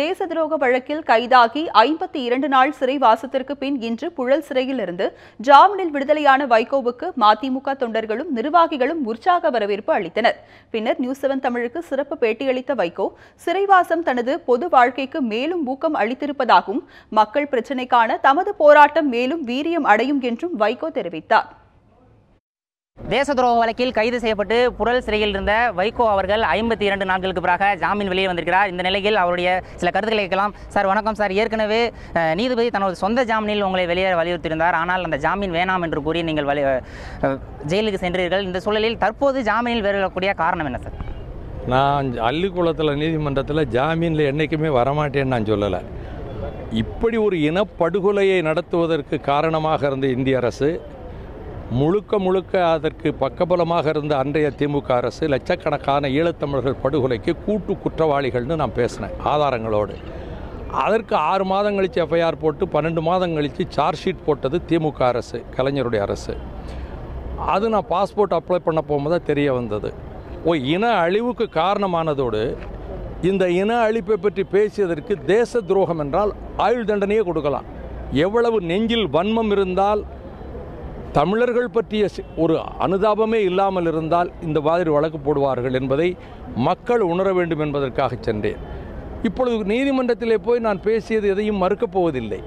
தேச துரோக வழக்கில் கைதாகி ஐம்பத்தி இரண்டு நாள் சிறைவாசத்திற்கு பின் இன்று புழல் சிறையில் இருந்து ஜாமீனில் விடுதலையான வைகோவுக்கு மதிமுக தொண்டர்களும் நிர்வாகிகளும் உற்சாக வரவேற்பு அளித்தனர். பின்னர் நியூஸ் செவன் தமிழுக்கு சிறப்பு பேட்டியளித்த வைகோ சிறைவாசம் தனது பொது வாழ்க்கைக்கு மேலும் ஊக்கம் அளித்திருப்பதாகவும் மக்கள் பிரச்சினைக்கான தமது போராட்டம் மேலும் வீரியம் அடையும் என்றும் வைகோ தெரிவித்தார். தேச துரோக வழக்கில் கைது செய்யப்பட்டு புழல் சிறையில் இருந்த வைகோ அவர்கள் ஐம்பத்தி இரண்டு நாட்களுக்கு பிறகு ஜாமீன் வெளியே வந்திருக்கிறார். இந்த நிலையில் அவருடைய சில கருத்துக்களை கேட்கலாம். சார் வணக்கம். சார் ஏற்கனவே நீதிபதி தனது சொந்த ஜாமீனில் உங்களை வெளியே வலியுறுத்தியிருந்தார். ஆனால் அந்த ஜாமீன் வேணாம் என்று கூறி நீங்கள் வலி ஜெயிலுக்கு சென்றீர்கள். இந்த சூழலில் தற்போது ஜாமீனில் வெளியிடக்கூடிய காரணம் என்ன சார்? நான் அள்ளிக்குளத்தில் நீதிமன்றத்தில் ஜாமீனில் என்றைக்குமே வரமாட்டேன்னு நான் சொல்லலை. இப்படி ஒரு இனப்படுகொலையை நடத்துவதற்கு காரணமாக இருந்த இந்திய அரசு முழுக்க முழுக்க அதற்கு பக்கபலமாக இருந்த அன்றைய திமுக அரசு லட்சக்கணக்கான ஈழத்தமிழர்கள் படுகொலைக்கு கூட்டு குற்றவாளிகள்னு நான் பேசினேன் ஆதாரங்களோடு. அதற்கு ஆறு மாதம் கழித்து எஃப்ஐஆர் போட்டு பன்னெண்டு மாதம் கழித்து சார்ஜ் ஷீட் போட்டது திமுக அரசு கலைஞருடைய அரசு. அது நான் பாஸ்போர்ட் அப்ளை பண்ண போகும்போது தெரிய வந்தது. ஓ இன அழிவுக்கு காரணமானதோடு இந்த இன அழிப்பை பற்றி பேசியதற்கு தேச துரோகம் என்றால் ஆயுள் தண்டனையே கொடுக்கலாம். எவ்வளவு நெஞ்சில் வன்மம் இருந்தால் தமிழர்கள் பற்றிய ஒரு அனுதாபமே இல்லாமல் இருந்தால் இந்த மாதிரி வழக்கு போடுவார்கள் என்பதை மக்கள் உணர வேண்டும் என்பதற்காக சென்றேன். இப்பொழுது நீதிமன்றத்திலே போய் நான் பேசியது எதையும் மறுக்கப் போவதில்லை.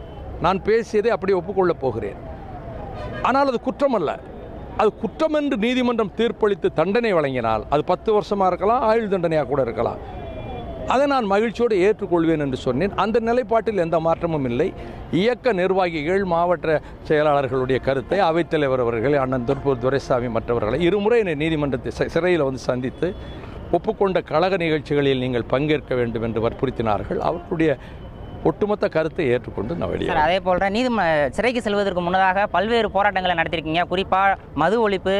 நான் பேசியதை அப்படியே ஒப்புக்கொள்ளப் போகிறேன். ஆனால் அது குற்றம் அல்ல அது குற்றம் என்று நீதிமன்றம் தீர்ப்பளித்து தண்டனை வழங்கினால் அது பத்து வருஷமாக இருக்கலாம் ஆயுள் தண்டனையாக கூட இருக்கலாம். அதை நான் மகிழ்ச்சியோடு ஏற்றுக்கொள்வேன் என்று சொன்னேன். அந்த நிலைப்பாட்டில் எந்த மாற்றமும் இல்லை. இயக்க நிர்வாகிகள் மாவட்ட செயலாளர்களுடைய கருத்தை அவைத்தலைவர் அவர்கள் அண்ணன் திருப்பூர் துரைசாமி மற்றவர்களை இருமுறை என்னை நீதிமன்றத்தை சிறையில் வந்து சந்தித்து ஒப்புக்கொண்ட கழக நிகழ்ச்சிகளில் நீங்கள் பங்கேற்க வேண்டும் என்று வற்புறுத்தினார்கள். அவர்களுடைய ஒட்டுமொத்த கருத்தை ஏற்றுக்கொண்டு நான் வெளியே சார் அதே போல் நீதி சிறைக்கு செல்வதற்கு முன்னதாக பல்வேறு போராட்டங்களை நடத்திருக்கீங்க குறிப்பாக மது ஒழிப்பு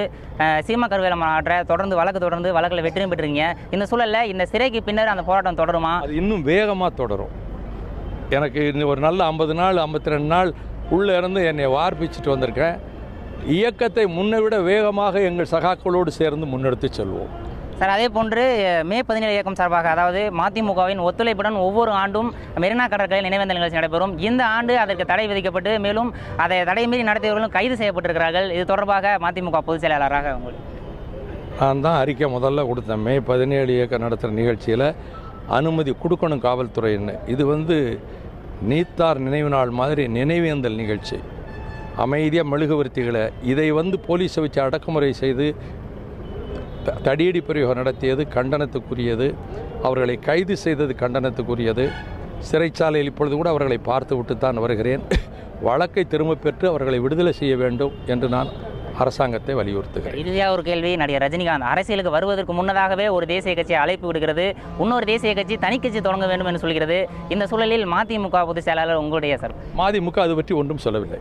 சீம கருவேல மாற்ற தொடர்ந்து வழக்கு தொடர்ந்து வழக்கில் வெற்றியும் பெற்றிருக்கீங்க. இந்த சூழலில் இந்த சிறைக்கு பின்னர் அந்த போராட்டம் தொடருமா? அது இன்னும் வேகமாக தொடரும். எனக்கு இன்னும் ஒரு நல்ல ஐம்பது நாள் ஐம்பத்தி ரெண்டு நாள் உள்ளே இருந்து என்னை வார்ப்பிச்சுட்டு வந்திருக்கேன் இயக்கத்தை முன்னை விட வேகமாக எங்கள் சகாக்களோடு சேர்ந்து முன்னெடுத்து செல்வோம். சார் அதே போன்று மே பதினேழு இயக்கம் சார்பாக அதாவது மதிமுகவின் ஒத்துழைப்புடன் ஒவ்வொரு ஆண்டும் மெரினா கடற்கரையில் நினைவேந்தல் நிகழ்ச்சி நடைபெறும். இந்த ஆண்டு அதற்கு தடை விதிக்கப்பட்டு மேலும் அதை தடை மீறி நடத்தியவர்களும் கைது செய்யப்பட்டிருக்கிறார்கள். இது தொடர்பாக மதிமுக பொதுச் செயலாளராக உங்களுக்கு. நான் தான் அறிக்கை முதல்ல கொடுத்தேன். மே பதினேழு இயக்கம் நடத்துகிற நிகழ்ச்சியில் அனுமதி கொடுக்கணும் காவல்துறைன்னு. இது வந்து நீத்தார் நினைவு நாள் மாதிரி நினைவேந்தல் நிகழ்ச்சி. அமைதியாக மெழுகுவர்த்திகளை இதை வந்து போலீஸை வச்சு அடக்குமுறை செய்து தடியடி பிரயோகம் நடத்தியது கண்டனத்துக்குரியது அவர்களை கைது செய்தது கண்டனத்துக்குரியது. சிறைச்சாலையில் இப்பொழுது கூட அவர்களை பார்த்து விட்டு தான் வருகிறேன். வழக்கை திரும்பப் பெற்று அவர்களை விடுதலை செய்ய வேண்டும் என்று நான் அரசாங்கத்தை வலியுறுத்துகிறேன். இறுதியாக ஒரு கேள்வி நடிகர் ரஜினிகாந்த். அரசியலுக்கு வருவதற்கு முன்னதாகவே ஒரு தேசிய கட்சி அழைப்பு விடுகிறது. இன்னொரு தேசிய கட்சி தனி கட்சி தொடங்க வேண்டும் என்று சொல்கிறது. இந்த சூழலில் மதிமுக பொதுச் செயலாளர் உங்களுடைய சார் மதிமுக அது பற்றி ஒன்றும் சொல்லவில்லை.